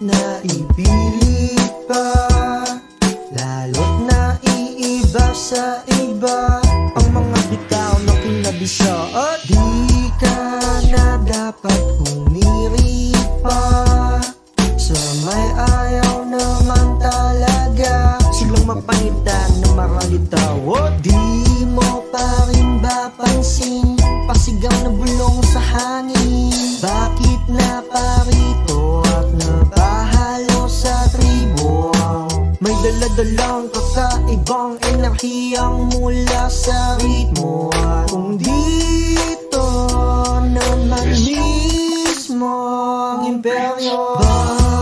Na ipilit pa Lalo't na iiba iba Ang mga bitaw At di ka na dapat humirit pa Sa may ayaw Silang mapanitan na makalitaw At di mo pa rin ba pansin Pasigaw na bulong sa hangin. Bakit na parito at napahalo sa tribo? May daladalang kakaibang enerhiyang mula sa ritmo. At kung dito naman mismo ang imperyo Bakit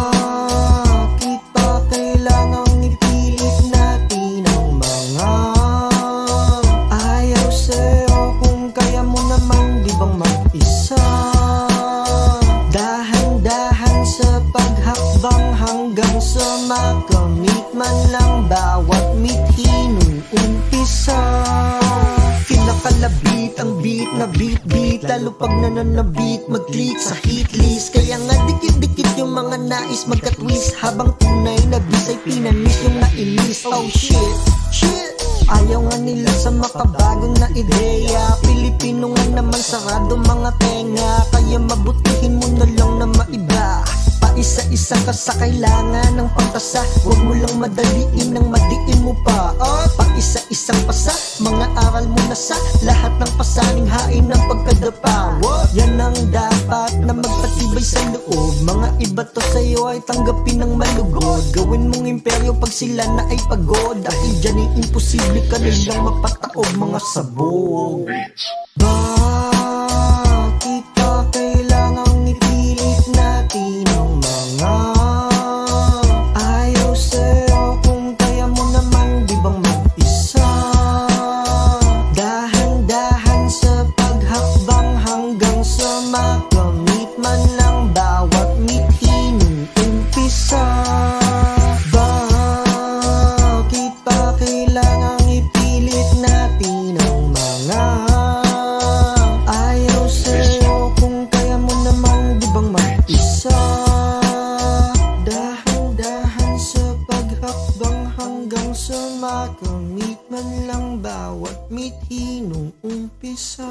hanggang sa makamit man lang bawat mithinong umpisa. Kinakalabit ang beat na beat beat Lalo pag nananabit mag-click sa hit list. Kaya nga dikit-dikit yung mga nais magka-twist Habang tunay na bis ay pinanis yung nainis Oh shit, shit. Ayaw nga nila sa makabagong na ideya. Pilipino nga naman sarado mga tenga. Kaya mabutihin mo na lang na maiba Paisa-isa ka sa kailangan ng pagkasa Huwag mo lang madaliin ng madiin mo pa. Oh, Paisa-isang pasa Mga aral mo na sa Lahat ng pasaning hain ng pagkadapa. What? Yan ang dapat na magpatibay sa loob. Mga iba to sa'yo ay tanggapin ng malugod. Gawin mong imperyo pag sila na ay pagod. Dahil dyan ay imposible ka nilang mapataob mga sabog. Bakit Makamit man lang bawat mithi nung umpisa.